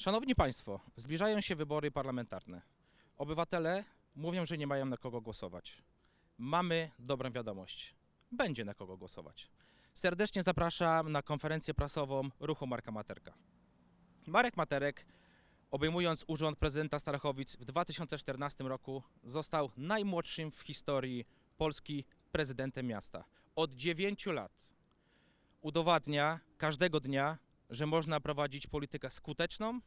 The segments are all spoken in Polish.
Szanowni Państwo, zbliżają się wybory parlamentarne. Obywatele mówią, że nie mają na kogo głosować. Mamy dobrą wiadomość. Będzie na kogo głosować. Serdecznie zapraszam na konferencję prasową ruchu Marka Materka. Marek Materek, obejmując urząd prezydenta Starachowic w 2014 roku, został najmłodszym w historii Polski prezydentem miasta. Od 9 lat udowadnia każdego dnia, że można prowadzić politykę skuteczną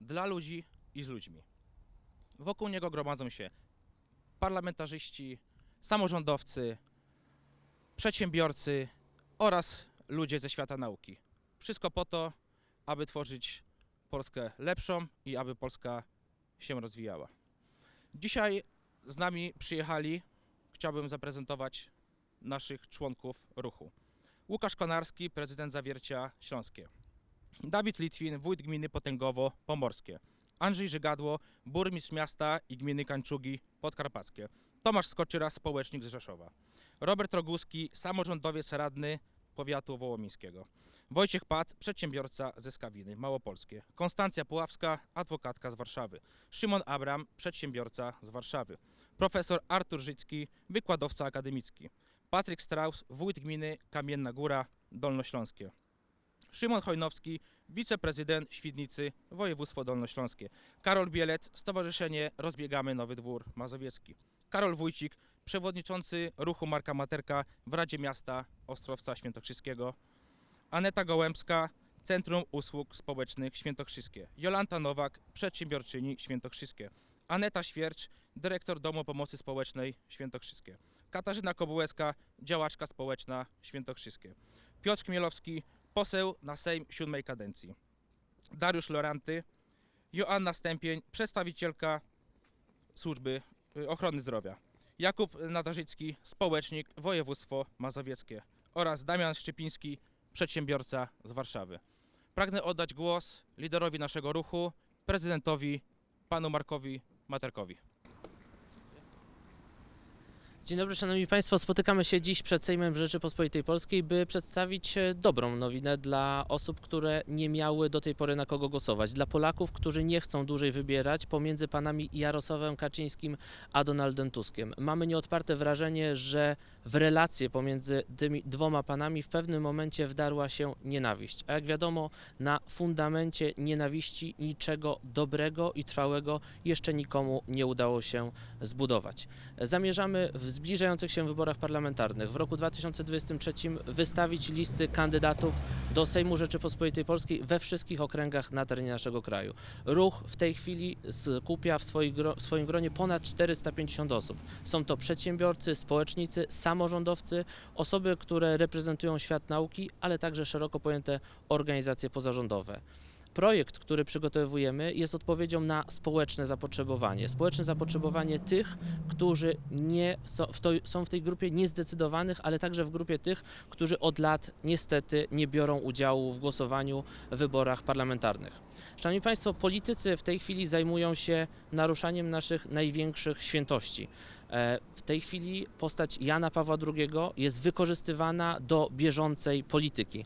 dla ludzi i z ludźmi. Wokół niego gromadzą się parlamentarzyści, samorządowcy, przedsiębiorcy oraz ludzie ze świata nauki. Wszystko po to, aby tworzyć Polskę lepszą i aby Polska się rozwijała. Dzisiaj z nami przyjechali, chciałbym zaprezentować naszych członków ruchu. Łukasz Konarski, prezydent Zawiercia Śląskie. Dawid Litwin, wójt gminy Potęgowo-Pomorskie. Andrzej Żygadło, burmistrz miasta i gminy Kańczugi Podkarpackie. Tomasz Skoczyra, społecznik z Rzeszowa. Robert Roguski, samorządowiec radny powiatu wołomińskiego. Wojciech Pat, przedsiębiorca ze Skawiny, Małopolskie. Konstancja Puławska, adwokatka z Warszawy. Szymon Abram, przedsiębiorca z Warszawy. Profesor Artur Życki, wykładowca akademicki. Patryk Strauss, wójt gminy Kamienna Góra, Dolnośląskie. Szymon Chojnowski, wiceprezydent Świdnicy, województwo dolnośląskie. Karol Bielec, Stowarzyszenie Rozbiegamy Nowy Dwór Mazowiecki. Karol Wójcik, przewodniczący ruchu Marka Materka w Radzie Miasta Ostrowca Świętokrzyskiego. Aneta Gołębska, Centrum Usług Społecznych Świętokrzyskie. Jolanta Nowak, przedsiębiorczyni Świętokrzyskie. Aneta Świercz, dyrektor Domu Pomocy Społecznej Świętokrzyskie. Katarzyna Kobułecka, działaczka społeczna Świętokrzyskie. Piotr Chmielowski, poseł na Sejm siódmej kadencji. Dariusz Loranty, Joanna Stępień, przedstawicielka Służby y, Ochrony Zdrowia. Jakub Nadarzycki, społecznik, województwo mazowieckie. Oraz Damian Szczypiński, przedsiębiorca z Warszawy. Pragnę oddać głos liderowi naszego ruchu, prezydentowi, panu Markowi Materkowi. Dzień dobry, szanowni państwo. Spotykamy się dziś przed Sejmem Rzeczypospolitej Polskiej, by przedstawić e, dobrą nowinę dla osób, które nie miały do tej pory na kogo głosować. Dla Polaków, którzy nie chcą dłużej wybierać pomiędzy panami Jarosławem Kaczyńskim a Donaldem Tuskiem. Mamy nieodparte wrażenie, że w relacje pomiędzy tymi dwoma panami w pewnym momencie wdarła się nienawiść. A jak wiadomo, na fundamencie nienawiści niczego dobrego i trwałego jeszcze nikomu nie udało się zbudować. Zamierzamy w zbliżających się wyborach parlamentarnych w roku 2023 wystawić listy kandydatów do Sejmu Rzeczypospolitej Polskiej we wszystkich okręgach na terenie naszego kraju. Ruch w tej chwili skupia w, w swoim gronie ponad 450 osób. Są to przedsiębiorcy, społecznicy, samorządowcy, osoby, które reprezentują świat nauki, ale także szeroko pojęte organizacje pozarządowe. Projekt, który przygotowujemy, jest odpowiedzią na społeczne zapotrzebowanie. Społeczne zapotrzebowanie tych, którzy nie są w, to, są w tej grupie niezdecydowanych, ale także w grupie tych, którzy od lat niestety nie biorą udziału w głosowaniu w wyborach parlamentarnych. Szanowni Państwo, politycy w tej chwili zajmują się naruszaniem naszych największych świętości. E, W tej chwili postać Jana Pawła II jest wykorzystywana do bieżącej polityki.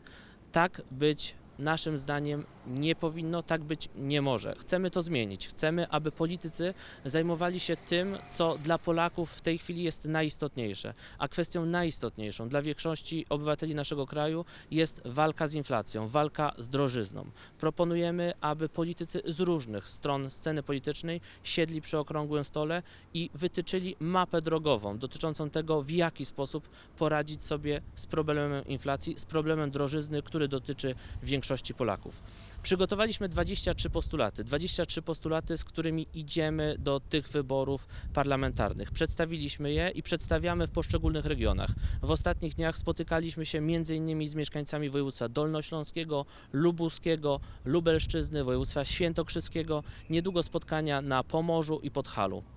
Tak być naszym zdaniem nie powinno, tak być nie może. Chcemy to zmienić. Chcemy, aby politycy zajmowali się tym, co dla Polaków w tej chwili jest najistotniejsze. A kwestią najistotniejszą dla większości obywateli naszego kraju jest walka z inflacją, walka z drożyzną. Proponujemy, aby politycy z różnych stron sceny politycznej siedli przy okrągłym stole i wytyczyli mapę drogową dotyczącą tego, w jaki sposób poradzić sobie z problemem inflacji, z problemem drożyzny, który dotyczy większości Polaków. Przygotowaliśmy 23 postulaty, 23 postulaty, z którymi idziemy do tych wyborów parlamentarnych. Przedstawiliśmy je i przedstawiamy w poszczególnych regionach. W ostatnich dniach spotykaliśmy się m.in. z mieszkańcami województwa dolnośląskiego, lubuskiego, lubelszczyzny, województwa świętokrzyskiego, niedługo spotkania na Pomorzu i Podhalu.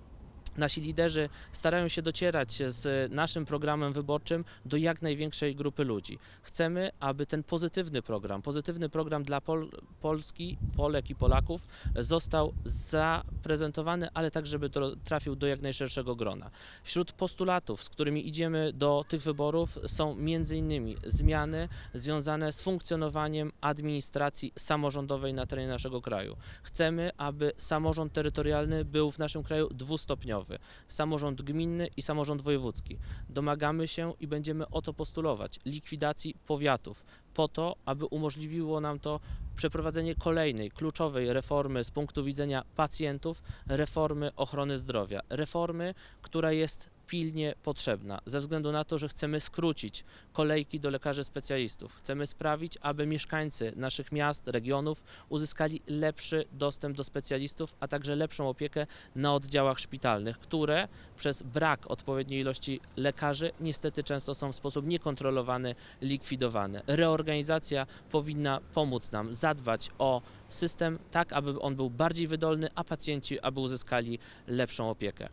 Nasi liderzy starają się docierać z naszym programem wyborczym do jak największej grupy ludzi. Chcemy, aby ten pozytywny program, pozytywny program dla Pol Polski, Polek i Polaków został zaprezentowany, ale tak, żeby trafił do jak najszerszego grona. Wśród postulatów, z którymi idziemy do tych wyborów, są innymi zmiany związane z funkcjonowaniem administracji samorządowej na terenie naszego kraju. Chcemy, aby samorząd terytorialny był w naszym kraju dwustopniowy. Samorząd gminny i samorząd wojewódzki. Domagamy się i będziemy o to postulować likwidacji powiatów po to, aby umożliwiło nam to przeprowadzenie kolejnej kluczowej reformy z punktu widzenia pacjentów, reformy ochrony zdrowia. Reformy, która jest pilnie potrzebna, ze względu na to, że chcemy skrócić kolejki do lekarzy specjalistów. Chcemy sprawić, aby mieszkańcy naszych miast, regionów uzyskali lepszy dostęp do specjalistów, a także lepszą opiekę na oddziałach szpitalnych, które przez brak odpowiedniej ilości lekarzy niestety często są w sposób niekontrolowany likwidowane. Reorganizacja powinna pomóc nam zadbać o system tak, aby on był bardziej wydolny, a pacjenci aby uzyskali lepszą opiekę.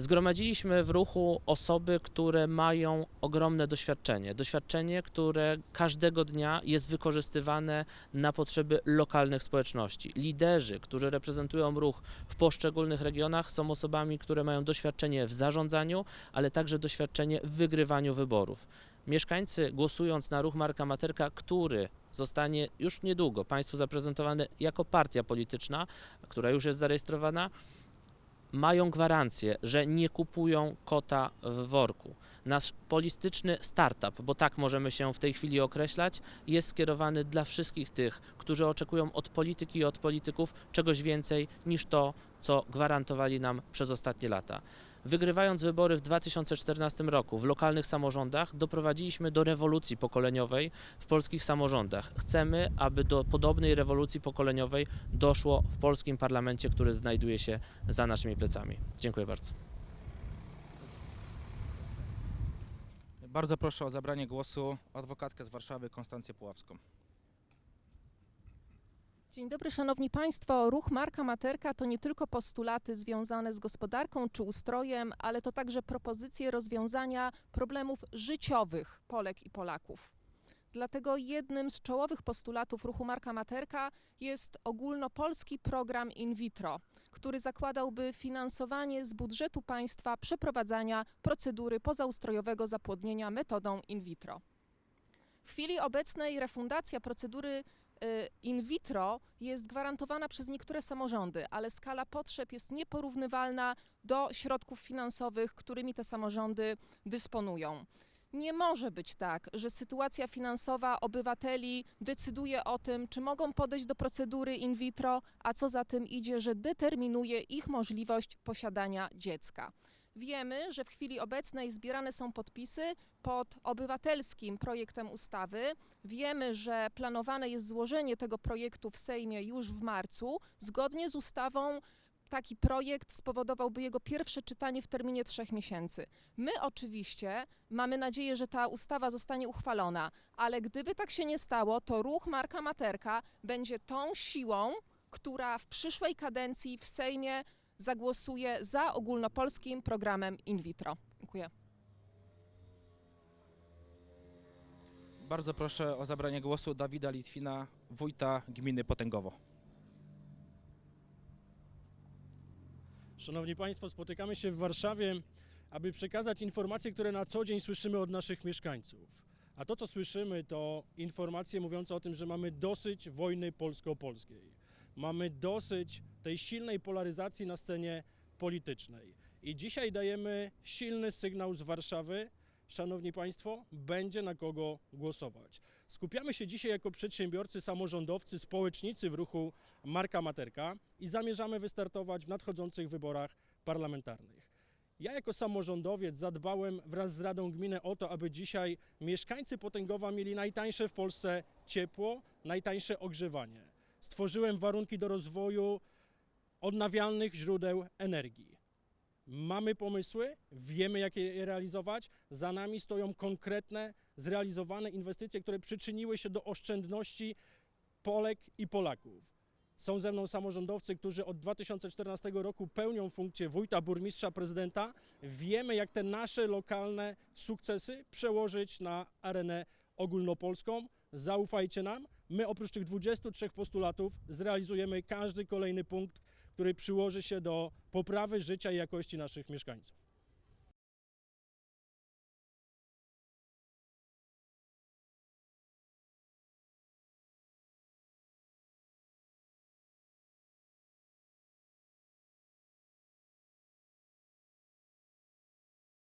Zgromadziliśmy w ruchu osoby, które mają ogromne doświadczenie. Doświadczenie, które każdego dnia jest wykorzystywane na potrzeby lokalnych społeczności. Liderzy, którzy reprezentują ruch w poszczególnych regionach, są osobami, które mają doświadczenie w zarządzaniu, ale także doświadczenie w wygrywaniu wyborów. Mieszkańcy głosując na ruch Marka Materka, który zostanie już niedługo Państwu zaprezentowany jako partia polityczna, która już jest zarejestrowana, mają gwarancję, że nie kupują kota w worku. Nasz polityczny startup, bo tak możemy się w tej chwili określać, jest skierowany dla wszystkich tych, którzy oczekują od polityki i od polityków czegoś więcej niż to, co gwarantowali nam przez ostatnie lata. Wygrywając wybory w 2014 roku w lokalnych samorządach, doprowadziliśmy do rewolucji pokoleniowej w polskich samorządach. Chcemy, aby do podobnej rewolucji pokoleniowej doszło w polskim parlamencie, który znajduje się za naszymi plecami. Dziękuję bardzo. Bardzo proszę o zabranie głosu adwokatkę z Warszawy Konstancję Puławską. Dzień dobry, Szanowni Państwo. Ruch Marka Materka to nie tylko postulaty związane z gospodarką czy ustrojem, ale to także propozycje rozwiązania problemów życiowych Polek i Polaków. Dlatego jednym z czołowych postulatów ruchu Marka Materka jest ogólnopolski program in vitro, który zakładałby finansowanie z budżetu państwa przeprowadzania procedury pozaustrojowego zapłodnienia metodą in vitro. W chwili obecnej refundacja procedury in vitro jest gwarantowana przez niektóre samorządy, ale skala potrzeb jest nieporównywalna do środków finansowych, którymi te samorządy dysponują. Nie może być tak, że sytuacja finansowa obywateli decyduje o tym, czy mogą podejść do procedury in vitro, a co za tym idzie, że determinuje ich możliwość posiadania dziecka. Wiemy, że w chwili obecnej zbierane są podpisy pod obywatelskim projektem ustawy. Wiemy, że planowane jest złożenie tego projektu w Sejmie już w marcu. Zgodnie z ustawą taki projekt spowodowałby jego pierwsze czytanie w terminie trzech miesięcy. My oczywiście mamy nadzieję, że ta ustawa zostanie uchwalona, ale gdyby tak się nie stało, to ruch Marka Materka będzie tą siłą, która w przyszłej kadencji w Sejmie zagłosuje za ogólnopolskim programem in vitro. Dziękuję. Bardzo proszę o zabranie głosu Dawida Litwina, wójta gminy Potęgowo. Szanowni Państwo, spotykamy się w Warszawie, aby przekazać informacje, które na co dzień słyszymy od naszych mieszkańców. A to, co słyszymy, to informacje mówiące o tym, że mamy dosyć wojny polsko-polskiej. Mamy dosyć tej silnej polaryzacji na scenie politycznej. I dzisiaj dajemy silny sygnał z Warszawy, Szanowni Państwo, będzie na kogo głosować. Skupiamy się dzisiaj jako przedsiębiorcy, samorządowcy, społecznicy w ruchu Marka Materka i zamierzamy wystartować w nadchodzących wyborach parlamentarnych. Ja jako samorządowiec zadbałem wraz z Radą Gminy o to, aby dzisiaj mieszkańcy Potęgowa mieli najtańsze w Polsce ciepło, najtańsze ogrzewanie. Stworzyłem warunki do rozwoju odnawialnych źródeł energii. Mamy pomysły, wiemy jak je realizować. Za nami stoją konkretne, zrealizowane inwestycje, które przyczyniły się do oszczędności Polek i Polaków. Są ze mną samorządowcy, którzy od 2014 roku pełnią funkcję wójta, burmistrza, prezydenta. Wiemy, jak te nasze lokalne sukcesy przełożyć na arenę ogólnopolską. Zaufajcie nam. My oprócz tych 23 postulatów zrealizujemy każdy kolejny punkt, który przyłoży się do poprawy życia i jakości naszych mieszkańców.